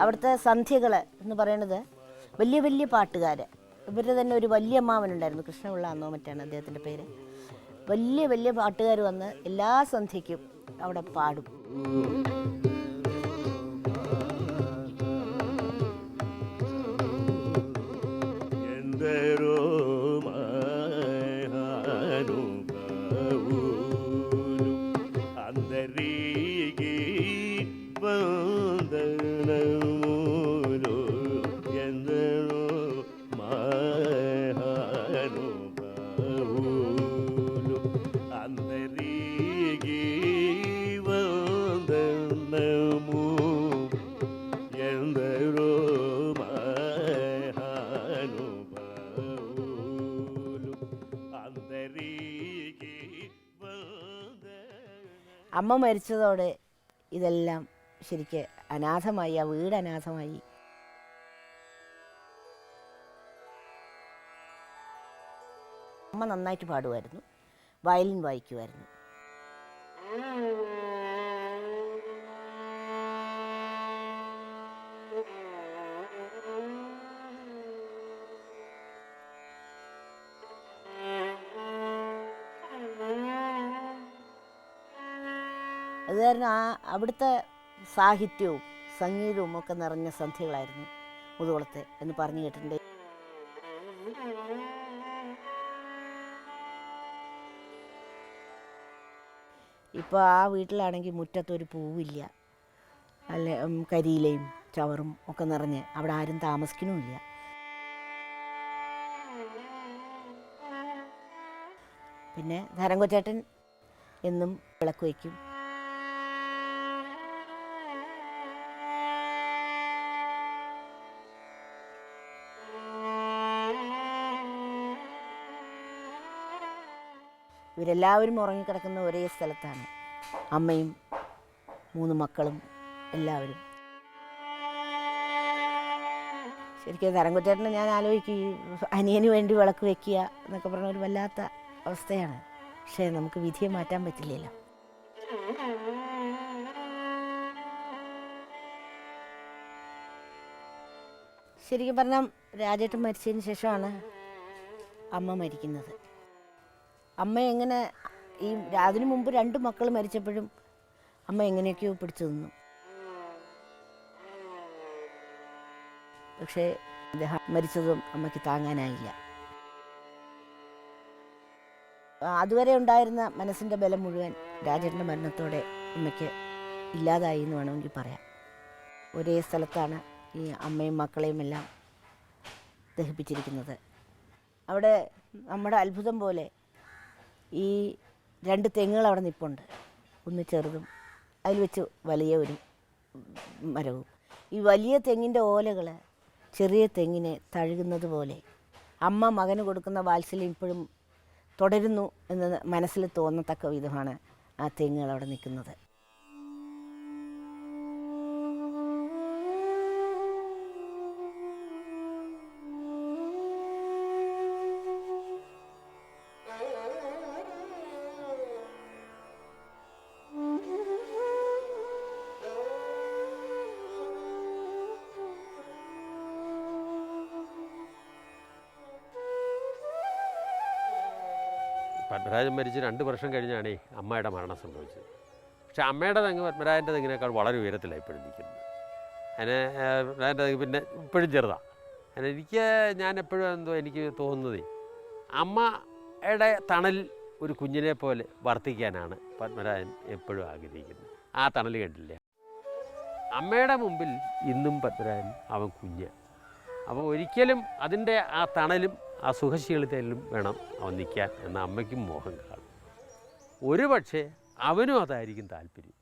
അവിടുത്തെ സന്ധ്യകൾ എന്ന് പറയുന്നത് വലിയ വലിയ പാട്ടുകാർ ഇവരുടെ തന്നെ ഒരു വലിയ അമ്മാവനുണ്ടായിരുന്നു കൃഷ്ണപിള്ള അന്നോ മറ്റാണ് അദ്ദേഹത്തിന്റെ പേര്. വലിയ വലിയ പാട്ടുകാർ വന്ന് എല്ലാ സന്ധ്യയ്ക്കും അവിടെ പാടും. എന്തൊരു അമ്മ മരിച്ചതോടെ ഇതെല്ലാം ശരിക്ക് അനാഥമായി ആ വീട് അനാഥമായി. അമ്മ നന്നായിട്ട് പാടുമായിരുന്നു. വയലിൻ വായിക്കുമായിരുന്നു. അത് കാരണം ആ അവിടുത്തെ സാഹിത്യവും സംഗീതവും ഒക്കെ നിറഞ്ഞ സന്ധ്യകളായിരുന്നു മുതുകുളത്തെ എന്ന് പറഞ്ഞു കേട്ടിട്ടുണ്ട്. ഇപ്പോൾ ആ വീട്ടിലാണെങ്കിൽ മുറ്റത്തൊരു പൂവില്ല. അല്ല കരിയിലയും ചവറും ഒക്കെ നിറഞ്ഞ് അവിടെ ആരും താമസിക്കണമില്ല പിന്നെ ധരംകൊച്ചേട്ടൻ എന്നും വിളക്ക് വയ്ക്കും. ഇവരെല്ലാവരും ഉറങ്ങിക്കിടക്കുന്ന ഒരേ സ്ഥലത്താണ്. അമ്മയും മൂന്ന് മക്കളും എല്ലാവരും. ശരിക്കും തരംകുറ്റേട്ടനെ ഞാൻ ആലോചിക്കും അനിയന് വേണ്ടി വിളക്ക് വെക്കുക എന്നൊക്കെ പറഞ്ഞ ഒരു വല്ലാത്ത അവസ്ഥയാണ്. പക്ഷേ നമുക്ക് വിധിയെ മാറ്റാൻ പറ്റില്ലല്ലോ. ശരിക്കും പറഞ്ഞാൽ രാജേട്ടൻ മരിച്ചതിന് ശേഷമാണ് അമ്മ മരിക്കുന്നത്. അമ്മ എങ്ങനെ ഈ അതിനു മുമ്പ് രണ്ട് മക്കൾ മരിച്ചപ്പോഴും അമ്മ എങ്ങനെയൊക്കെയോ പിടിച്ചു നിന്നു. പക്ഷേ അദ്ദേഹം മരിച്ചതും അമ്മയ്ക്ക് താങ്ങാനായില്ല. അതുവരെ ഉണ്ടായിരുന്ന മനസ്സിന്റെ ബലം മുഴുവൻ രാജേട്ടന്റെ മരണത്തോടെ അമ്മയ്ക്ക് ഇല്ലാതായി എന്ന് വേണമെങ്കിൽ പറയാം. ഒരേ സ്ഥലത്താണ് ഈ അമ്മയും മക്കളെയും എല്ലാം ദഹിപ്പിച്ചിരിക്കുന്നത്. അവിടെ നമ്മുടെ അത്ഭുതം പോലെ ഈ രണ്ട് തെങ്ങുകൾ അവിടെ നിൽപ്പുണ്ട് ഒന്ന് ചെറുതും അതിൽ വെച്ച് വലിയ ഒരു മരവും. ഈ വലിയ തെങ്ങിന്റെ ഓലകൾ ചെറിയ തെങ്ങിനെ തഴുകുന്നത് പോലെ അമ്മ മകന് കൊടുക്കുന്ന വാത്സല്യം ഇപ്പോഴും തുടരുന്നു എന്ന് മനസ്സിൽ തോന്നത്തക്ക വിധമാണ് ആ തെങ്ങുകൾ അവിടെ നിൽക്കുന്നത്. പത്മരാജൻ മരിച്ച് രണ്ട് വർഷം കഴിഞ്ഞാണ് അമ്മയുടെ മരണം സംഭവിച്ചത്. പക്ഷെ അമ്മയുടെ തെങ്ങ് പത്മരാജന്റെ തെങ്ങിനേക്കാൾ വളരെ ഉയരത്തിലാണ് ഇപ്പോഴും നിൽക്കുന്നത്. അതിന് പത്മരാജന്റെ തെങ്ങ് പിന്നെ ഇപ്പോഴും ചെറുതാണ് അതിന് എനിക്ക് ഞാൻ എപ്പോഴും എന്തോ എനിക്ക് തോന്നുന്നത് അമ്മയുടെ തണൽ ഒരു കുഞ്ഞിനെ പോലെ വർത്തിക്കാനാണ് പത്മരാജൻ എപ്പോഴും ആഗ്രഹിക്കുന്നത്. ആ തണൽ കണ്ടില്ല? അമ്മയുടെ മുമ്പിൽ ഇന്നും പത്മരാജൻ അവൻ കുഞ്ഞ്. അപ്പോൾ ഒരിക്കലും അതിന്റെ ആ തണലും ആ സുഖശീലതയിലും വേണം അവൻ നിൽക്കാൻ എന്ന അമ്മയ്ക്കും മോഹം കാണും. ഒരു പക്ഷേ അവനും അതായിരിക്കും താല്പര്യം.